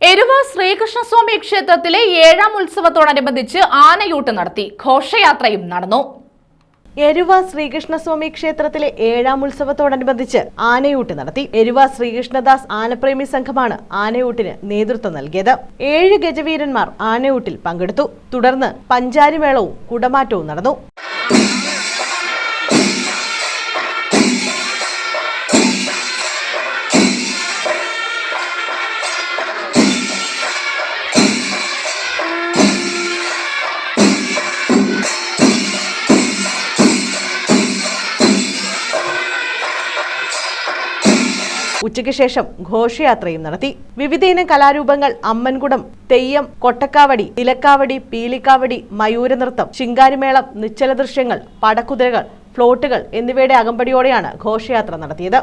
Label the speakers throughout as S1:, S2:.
S1: എരുവ ശ്രീകൃഷ്ണസ്വാമി ക്ഷേത്രത്തിലെ ഏഴാം ഉത്സവത്തോടനുബന്ധിച്ച് ആനയൂട്ട് നടത്തി ഘോഷയാത്രയും നടന്നു.
S2: എരുവ ശ്രീകൃഷ്ണസ്വാമി ക്ഷേത്രത്തിലെ ഏഴാം ഉത്സവത്തോടനുബന്ധിച്ച് ആനയൂട്ട് നടത്തി. എരുവ ശ്രീകൃഷ്ണദാസ് ആനപ്രേമി സംഘമാണ് ആനയൂട്ടിന് നേതൃത്വം നൽകിയത്. ഏഴ് ഗജവീരന്മാർ ആനയൂട്ടിൽ പങ്കെടുത്തു. തുടർന്ന് പഞ്ചാരിമേളവും കുടമാറ്റവും നടന്നു. ഉച്ചയ്ക്ക് ശേഷം ഘോഷയാത്രയും നടത്തി. വിവിധയിനം കലാരൂപങ്ങൾ അമ്മൻകുടം തെയ്യം കൊട്ടക്കാവടി തിലക്കാവടി പീലിക്കാവടി മയൂരനൃത്തം ശിങ്കാരിമേളം നിശ്ചല ദൃശ്യങ്ങൾ പടക്കുതിരകൾ ഫ്ലോട്ടുകൾ എന്നിവയുടെ അകമ്പടിയോടെയാണ് ഘോഷയാത്ര നടത്തിയത്.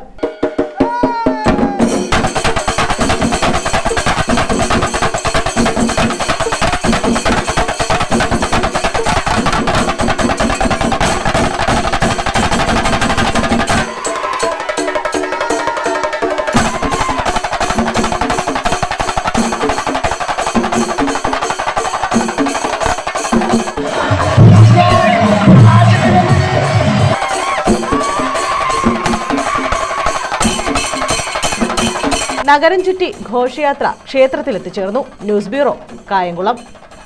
S2: നഗരം ചുറ്റി ഘോഷയാത്ര ക്ഷേത്രത്തിലെത്തിച്ചേർന്നു. News bureau Kayamkulam.